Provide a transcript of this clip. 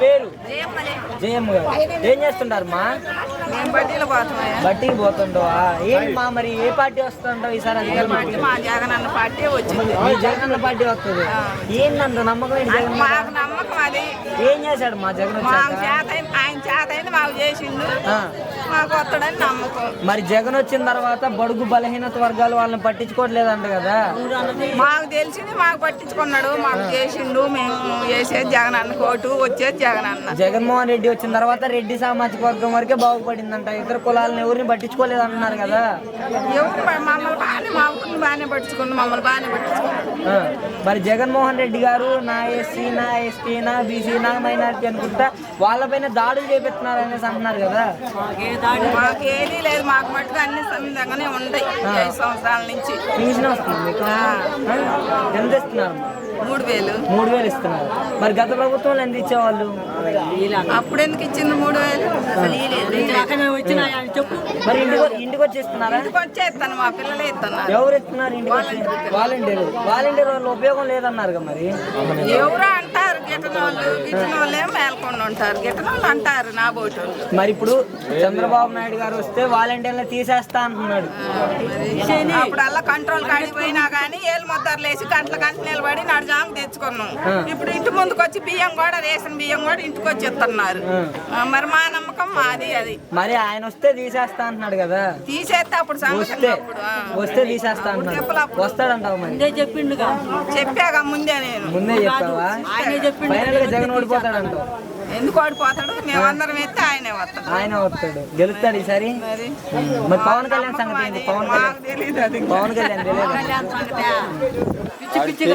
పేరు జయమ్మ గారు ఏం చేస్తుంటారమ్మా మా బడ్డీలు పోతుండవా ఏంటి మా మరి ఏ పార్టీ వస్తుంటావు ఈసారి జగనన్న పార్టీ మా పార్టీ వచ్చింది జగనన్న పార్టీ వస్తుంది ఏందంత నమ్మకం జగన్ మీద? మాకు నమ్మకం అది ఏం చేశాడు మా జగన్ మాకు చేత అయింది- ఆయన చేత అయింది మాకు చేసిండు. మాకు వస్తాడని నమ్మకం. మరి జగన్ వచ్చిన తర్వాత బడుగు బలహీనత వర్గాలు వాళ్ళని పట్టించుకోవట్లేదంట కదా? మాకు తెలిసింది మాకు పట్టించుకున్నాడు మాకు చేసిండు. మేము చేసేది జగన్ అన్న కోటు వచ్చేది జగన్ అన్న. జగన్మోహన్ రెడ్డి వచ్చిన తర్వాత రెడ్డి సామాజిక వర్గం వరకే బాగుపడిందంట. ఇతర కులాలను ఎవరిని పట్టించుకోలేదు అంటున్నారు కదా? ఎవరు మమ్మల్ని బాగానే మా ఊరిని బాగానే పట్టించుకున్నాడు మమ్మల్ని బాగానే పట్టించుకున్నాడు ఆ, మరి జగన్మోహన్ రెడ్డి గారు నా ఎస్సీ నా ఎస్టీ నా బీసీ నా మైనారిటీ అనుకుంటా వాళ్ళపైన దాడులు చేపిస్తున్నారు అనేసి అంటున్నారు కదా. మాకు ఏదీ లేదు. మాకు మట్టుకు అన్ని ఉంటాయి. ఐదు సంవత్సరాల నుంచి. వస్తుంది? ఎంత ఇస్తున్నారు మూడు వేలు మూడు వేలు ఇస్తున్నారు. మరి గత ప్రభుత్వంలో ఎంత ఇచ్చేవాళ్ళు? అప్పుడు ఎందుకు ఇచ్చింది మూడు వేలు మరి ఇంటికి ఇంటికి వచ్చి ఇస్తున్నారా? ఇంటికి వచ్చే ఇస్తాను మా పిల్లలే ఇస్తున్నారు. ఎవరు ఇస్తున్నారు ఇంటికి వచ్చి? వాలంటీర్ వాలంటీర్ వాళ్ళ ఉపయోగం లేదన్నారు కదా మరి? ఎవరు అంటారు గిట్టన వాళ్ళు గిట్టన వాళ్ళే మేల్కొని ఉంటారు. గిట్టన వాళ్ళు అంటారు నా బోటు. మరి ఇప్పుడు చంద్రబాబు నాయుడు గారు వస్తే వాలంటీర్లు తీసేస్తా అంటున్నాడు. అప్పుడు అలా కంట్రోల్ కాడిపోయినా కానీ ఏళ్ళు ముద్దరు లేచి గంటల గంట నిలబడి నడుజాము తెచ్చుకున్నాం. ఇప్పుడు ఇంటి ముందుకు వచ్చి బియ్యం కూడా రేషన్ బియ్యం కూడా ఇంటికి వచ్చి ఇస్తున్నారు మరి మా నమ్మకం మాది అది. మరి ఆయన వస్తే తీసేస్తా అంటున్నాడు కదా. తీసేస్తే అప్పుడు సంగతి వస్తే. వస్తే తీసేస్తా అంటున్నాడు. వస్తాడంటావు మరి? చెప్పాక ముందే నేను. ముందే చెప్పావా? ఫైనల్గా జగన్ ఓడిపోతాడంటావు. ఎందుకు ఓడిపోతాడు? మేమందరం ఎత్తే ఆయనే వస్తాడు. ఆయన వస్తాడు. గెలుస్తాడు ఈసారి? మరి? మరి పవన్ కళ్యాణ్ సంగతి ఏంటి పవన్ కళ్యాణ్ పవన్ కళ్యాణ్ తెలియదు?